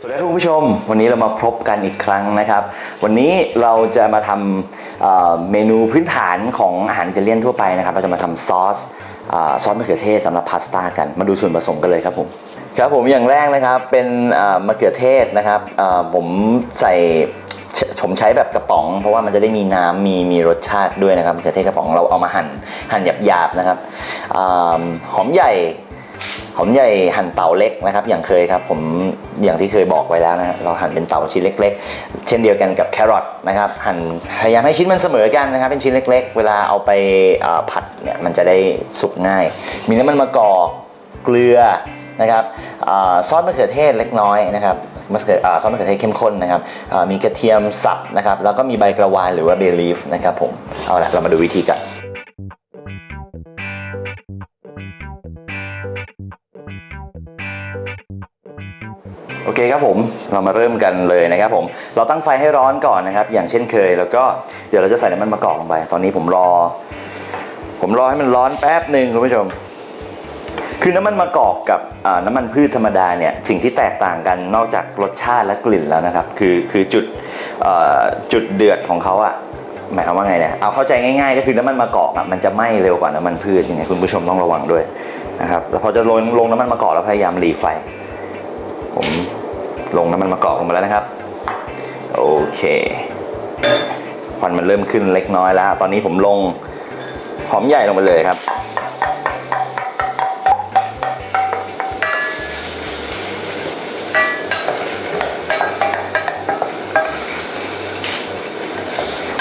สวัสดีครับคุณผู้ชม วันนี้เรามาพบกันอีกครั้งนะครับ วันนี้เราจะมาทำเอ่อเมนูพื้นฐานของอาหารอิตาเลียนทั่วไปนะครับ เราจะมาทำซอสเอ่อซอสมะเขือเทศสำหรับพาสต้ากัน มาดูส่วนผสมกันเลยครับผม ครับผมอย่างแรกนะครับเป็นเอ่อมะเขือเทศนะครับเอ่อผมใส่ผมใช้แบบกระป๋อง เพราะว่ามันจะได้มีน้ำมีมีรสชาติด้วยนะครับมะเขือเทศกระป๋องเราเอามาหั่นหั่นหยาบๆนะครับอ่าหอมใหญ่ หอมใหญ่หั่นเต๋าเล็กนะครับ อย่างเคยครับผมอย่างที่เคยบอกไว้แล้วนะเราหั่นเป็นเต๋าชิ้นเล็ก ๆ เช่นเดียวกันกับแครอทนะครับหั่นพยายามให้ชิ้นมันเสมอกันนะครับเป็นชิ้นเล็ก ๆ เวลาเอาไปผัดเนี่ยมันจะได้สุกง่าย มีน้ำมันมะกอกเกลือนะครับอซอสมะเขือเทศเล็กน้อยนะครับมะเขือซอสมะเขือเทศเข้มข้นนะครับมีกระเทียมสับนะครับแล้วก็มีใบกระวานหรือว่าเบลีฟนะครับผมเอาละเรามาดูวิธีกัน โอเคครับผมเรามาเริ่มกันเลยนะครับผมเราตั้งไฟให้ร้อนก่อนนะครับ อย่างเช่นเคย แล้วก็เดี๋ยวเราจะใส่น้ำมันมะกอกลงไป ตอนนี้ผมรอ ผมรอให้มันร้อนแป๊บหนึ่งคุณผู้ชม คือน้ำมันมะกอกกับน้ำมันพืชธรรมดาเนี่ยสิ่งที่แตกต่างกันนอกจากรสชาติและกลิ่นแล้วนะครับ คือคือจุดจุดเดือดของเขาอะหมายความว่าไงเนี่ยเอาเข้าใจง่ายๆ ก็คือน้ำมันมะกอกอะมันจะไหม้เร็วกว่าน้ำมันพืชยังไงคุณผู้ชมต้องระวังด้วยนะครับแล้วพอจะลงลงน้ำมันมะกอกแล้วพยายามหลีไฟผม ลงน้ำมันมะกอกลงมาแล้วนะครับ โอเคควันมันเริ่มขึ้นเล็กน้อยแล้ว ตอนนี้ผมลงหอมใหญ่ลงไปเลยครับ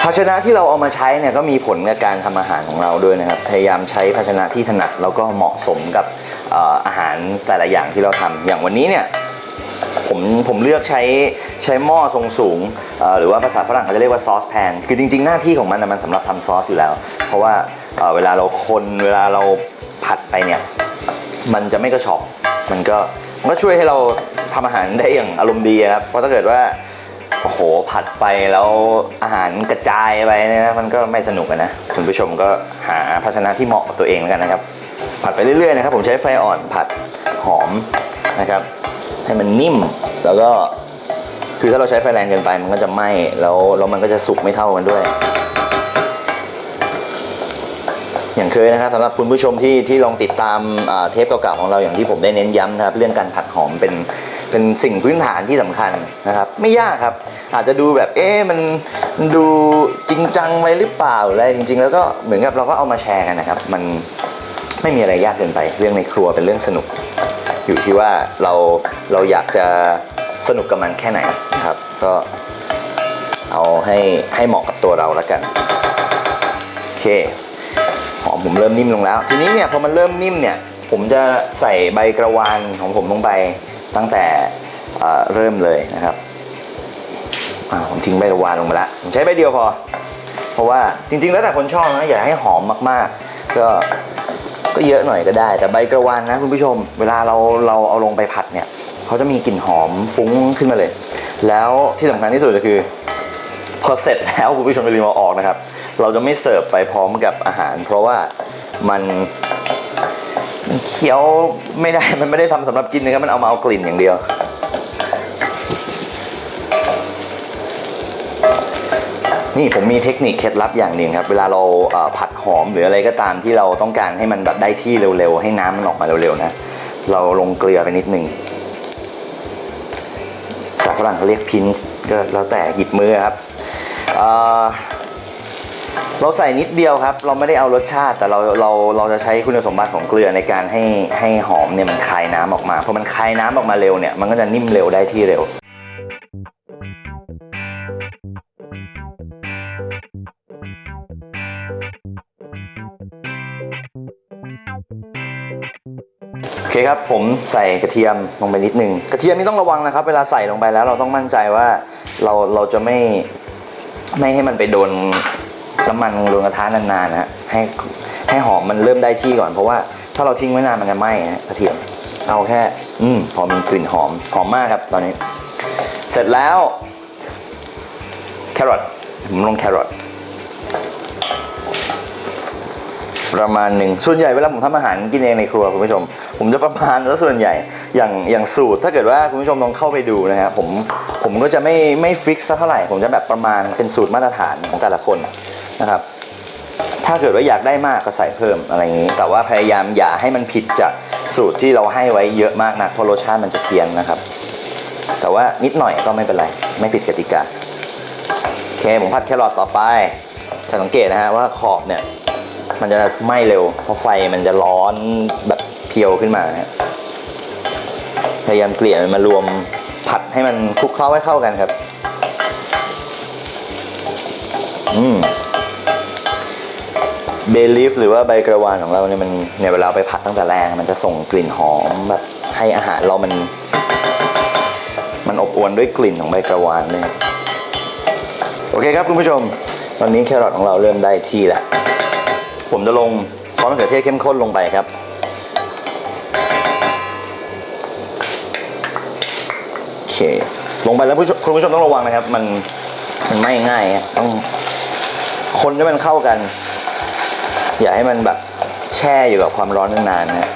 ภาชนะที่เราเอามาใช้เนี่ยก็มีผลกับการทำอาหารของเราด้วยนะครับ พยายามใช้ภาชนะที่ถนัดแล้วก็เหมาะสมกับเอ่ออาหารแต่ละอย่างที่เราทำอย่างวันนี้เนี่ย ผมผมเลือกใช้ใช้หม้อทรงสูง หรือว่าภาษาฝรั่งเขาจะเรียกว่าซอสแพนคือจริง ๆ หน้าที่ของมันนะมันสำหรับทำซอสอยู่แล้ว เพราะว่าเวลาเราคนเวลาเราผัดไปเนี่ยมันจะไม่กระชอกมันก็มันก็ช่วยให้เราทำอาหารได้อย่างอารมณ์ดีอะครับ เพราะถ้าเกิดว่าโอ้โหผัดไปแล้วอาหารกระจายไปเนี่ยนะมันก็ไม่สนุกนะคุณผู้ชมก็หาภาชนะที่เหมาะกับตัวเองแล้วกันนะครับ ผัดไปเรื่อยๆนะครับ ผมใช้ไฟอ่อนผัดหอมนะครับ ให้มันนิ่ม แล้วก็คือถ้าเราใช้ไฟแรงเกินไปมันก็จะไหม้แล้วแล้วมันก็จะสุกไม่เท่ากันด้วย อย่างเคยนะครับสำหรับคุณผู้ชมที่ที่ลองติดตามเทปเก่าๆของเราอย่างที่ผมได้เน้นย้ำนะครับ เรื่องการผัดหอมเป็นเป็นสิ่งพื้นฐานที่สำคัญนะครับ ไม่ยากครับ อาจจะดูแบบเอ๊ะมันมันดูจริงจังไปหรือเปล่าอะไรจริง ๆ แล้วก็เหมือนกับเราก็เอามาแชร์กันนะครับ มันไม่มีอะไรยากเกินไป เรื่องในครัวเป็นเรื่องสนุก อยู่ที่ว่าเราเราอยากจะสนุกกับมันแค่ไหนครับ ก็เอาให้ให้เหมาะกับตัวเราแล้วกันโอเคหอมผมเริ่มนิ่มลงแล้ว ทีนี้เนี่ยพอมันเริ่มนิ่มเนี่ย ผมจะใส่ใบกระวานของผมลงไปตั้งแต่เริ่มเลยนะครับผมทิ้งใบกระวานลงมาแล้วผมใช้ใบเดียวพอ เพราะว่าจริงๆแล้วแต่คนชอบนะอยากให้หอมมากๆ ก็ ก็เยอะหน่อยก็ได้ แต่ใบกระวานนะคุณผู้ชม เวลาเราเราเอาลงไปผัดเนี่ยเขาจะมีกลิ่นหอมฟุ้งขึ้นมาเลย แล้วที่สำคัญที่สุดก็คือ พอเสร็จแล้วคุณผู้ชมอย่าลืมเอาออกนะครับ เราจะไม่เสิร์ฟไปพร้อมกับอาหาร เพราะว่ามันมันเคี้ยวไม่ได้มันไม่ได้ทำสำหรับกินนะครับมันเอามาเอากลิ่นอย่างเดียว นี่ผมมีเทคนิคเคล็ดลับอย่างหนึ่งครับ เวลาเราผัดหอมหรืออะไรก็ตามที่เราต้องการให้มันแบบได้ที่เร็วๆ ให้น้ำมันออกมาเร็วๆนะ เราลงเกลือไปนิดนึงภาฝรั่งเขาเรียกพินช์ก็แล้วแต่หยิบมือครับเเราใส่นิดเดียวครับ เราไม่ได้เอารสชาติ แต่เราเราเราจะใช้คุณสมบัติของเกลือในการให้ให้หอมเนี่ยมันคายน้ำออกมาพอมันคายน้ำออกมาเร็วเนี่ยมันก็จะนิ่มเร็วได้ที่เร็ว คครับผมใส่กระเทียมลงไปนิดนึงกระเทียมนี่ต้องระวังนะครับ เวลาใส่ลงไปแล้วเราต้องมั่นใจว่าเราเราจะไม่ไม่ให้มันไปโดนน้ำมันโดนกระทะนานๆนะให้ให้หอมมันเริ่มได้ที่ก่อนเพราะว่าถ้าเราทิ้งไว้นานมันจะไหม้นะกระเทียมเอาแค่ อืมพอมีกลิ่นหอมหอมมากครับตอนนี้ เสร็จแล้วแครอทผมลงแครอทประมาณหนึ่งส่วนใหญ่เวลาผมทำอาหารกินเองในครัวคุณผู้ชม ผมจะประมาณแล้วส่วนใหญ่อย่างอย่างสูตร ถ้าเกิดว่าคุณผู้ชมลองเข้าไปดูนะครับผมผมก็จะไม่ไม่ฟิกซ์เท่าไหร่ผมจะแบบประมาณเป็นสูตรมาตรฐานของแต่ละคนนะครับ ถ้าเกิดว่าอยากได้มากก็ใส่เพิ่มอะไรอย่างนี้ แต่ว่าพยายามอย่าให้มันผิดจากสูตรที่เราให้ไว้เยอะมากนะเพราะรสชาติมันจะเพี้ยนนะครับ แต่ว่านิดหน่อยก็ไม่เป็นไร ไม่ผิดกติกาโอเคผมผัดแครอทต่อไปจะสังเกตนะฮะว่าขอบเนี่ยมันจะไหม้เร็วเพราะไฟมันจะร้อนแบบ เพียวขึ้นมานะฮะพยายามเกลี่ยมันมารวมผัดให้มันคลุกเคล้าให้เข้ากันครับ อืมเบลีฟหรือว่าใบกระวานของเราเนี่ยมันเนี่ยเวลาเอาไปผัดตั้งแต่แรกมันจะส่งกลิ่นหอมแบบให้อาหารเรามัน มันอบอวลด้วยกลิ่นของใบกระวานเลยโอเคครับคุณผู้ชม ตอนนี้แครอทของเราเริ่มได้ที่แล้วผมจะลงซอสมะเขือเทศเข้มข้นลงไปครับ โอ เค ลงไปแล้วผู้ชมคุณผู้ชมต้องระวังนะครับ มันมันไหม่ง่ายอะต้องคนให้มันเข้ากัน อย่าให้มันแบบแช่อยู่กับความร้อนนานๆนะฮะ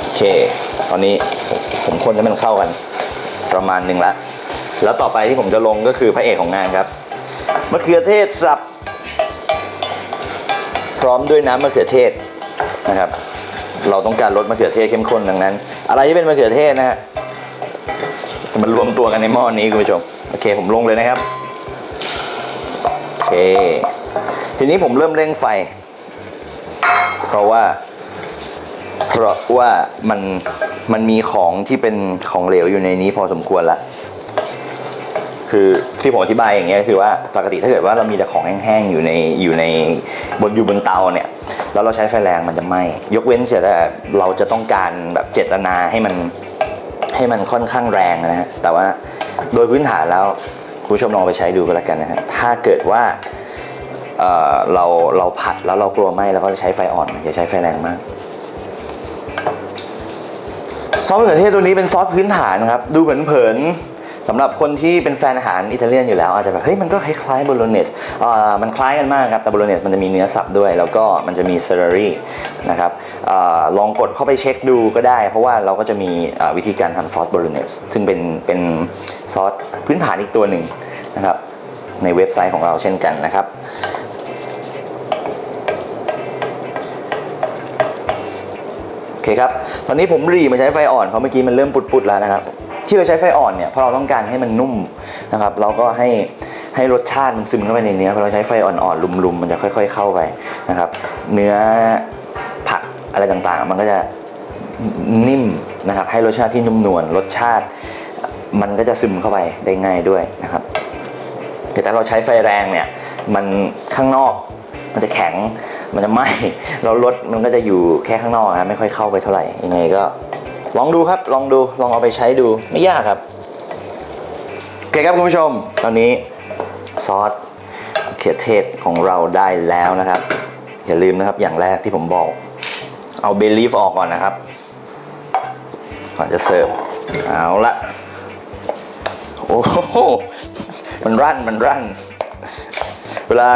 โอเค ตอนนี้ผมผมคนให้มันเข้ากัน ประมาณหนึ่งละแล้วต่อไปที่ผมจะลงก็คือพระเอกของงานครับมะเขือเทศสับ พร้อมด้วยน้ำมะเขือเทศนะครับ เราต้องการรสมะเขือเทศเข้มข้นดังนั้น อะไรที่เป็นมะเขือเทศนะฮะมันรวมตัวกันในหม้อนี้คุณผู้ชมโอเคผมลงเลยนะครับโอเคทีนี้ผมเริ่มเร่งไฟ เพราะว่า เพราะว่ามันมันมีของที่เป็นของเหลวอยู่ในนี้พอสมควรละ คือที่ผมอธิบายอย่างเงี้ยคือว่าปกติถ้าเกิดว่าเรามีแต่ของแห้งๆอยู่ในอยู่ในบนอยู่บนเตาเนี่ยแล้วเราใช้ไฟแรงมันจะไหม้ยกเว้นเสียแต่เราจะต้องการแบบเจตนาให้มันให้มันค่อนข้างแรงนะฮะแต่ว่าโดยพื้นฐานแล้วคุณผู้ชมลองไปใช้ดูก็แล้วกันนะฮะถ้าเกิดว่าเเราเราผัดแล้วเรากลัวไหม้เราก็จะใช้ไฟอ่อนอย่าใช้ไฟแรงมากซอสมะเขือเทศตัวนี้เป็นซอสพื้นฐานครับ ดูเผินๆ สำหรับคนที่เป็นแฟนอาหารอิตาเลียนอยู่แล้ว อาจจะแบบเฮ้ยมันก็คล้ายๆโบโลเนสอ่ามันคล้ายกันมากครับแต่โบโลเนสมันจะมีเนื้อสับด้วย แล้วก็มันจะมีเซอร์รี่นะครับอาลองกดเข้าไปเช็คดูก็ได้ เพราะว่าเราก็จะมีวิธีการทำซอสโบโลเนสซึ่งเป็นเป็นซอสพื้นฐานอีกตัวหนึ่งนะครับในเว็บไซต์ของเราเช่นกันนะครับโอเคครับ ตอนนี้ผมรีมาใช้ไฟอ่อนเพราะเมื่อกี้มันเริ่มปุดๆแล้วนะครับ ที่เราใช้ไฟอ่อนเนี่ยเพราะเราต้องการให้มันนุ่มนะครับเราก็ให้ให้รสชาติมันซึมเข้าไปในเนื้อพอเราใช้ไฟอ่อนๆลุมๆมันจะค่อย ๆ เข้าไปนะครับ เนื้อผักอะไรต่างๆ มันก็จะนิ่มนะครับให้รสชาติที่นุ่มนวลรสชาติมันก็จะซึมเข้าไปได้ง่ายด้วยนะครับแต่ถ้าเราใช้ไฟแรงเนี่ยมันข้างนอกมันจะแข็งมันจะไหม้แล้วรถมันก็จะอยู่แค่ข้างนอกนะไม่ค่อยเข้าไปเท่าไหร่ยังไงก็ ลองดูครับ ลองดู ลองเอาไปใช้ดู ไม่ยากครับ โอเคครับคุณผู้ชม ตอนนี้ซอสเขือเทศของเราได้แล้วนะครับ อย่าลืมนะครับอย่างแรกที่ผมบอก เอาเบลีฟออกก่อนนะครับ ก่อนจะเสิร์ฟ เอาละโอ้โหมันรั่นมันรั่น เวลา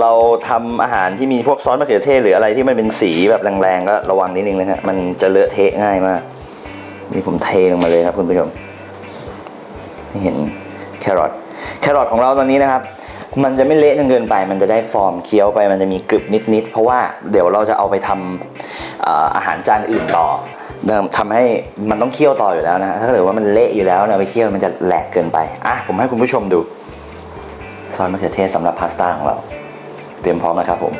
เราทำอาหารที่มีพวกซอสมะเขือเทศหรืออะไรที่มันเป็นสีแบบแรงๆก็ระวังนิดนึงนะฮะมันจะเลอะเทะง่ายมากนี่ผมเทลงมาเลยครับคุณผู้ชมเห็นแครอทแครอทของเราตอนนี้นะครับ มันจะไม่เละจนเกินไป มันจะได้ฟอร์มเคี้ยวไป มันจะมีกรึบนิดๆเพราะว่าเดี๋ยวเราจะเอาไปทำเอ่ออาหารจานอื่นต่อทำให้มันต้องเคี่ยวต่ออยู่แล้วนะถ้าเกิดว่ามันเละอยู่แล้วเนี่ยเอาไปเคี่ยวมันจะแหลกเกินไปอะผมให้คุณผู้ชมดูซอสมะเขือเทศสำหรับพาสต้าของเรา เตรียมพร้อมนะครับผม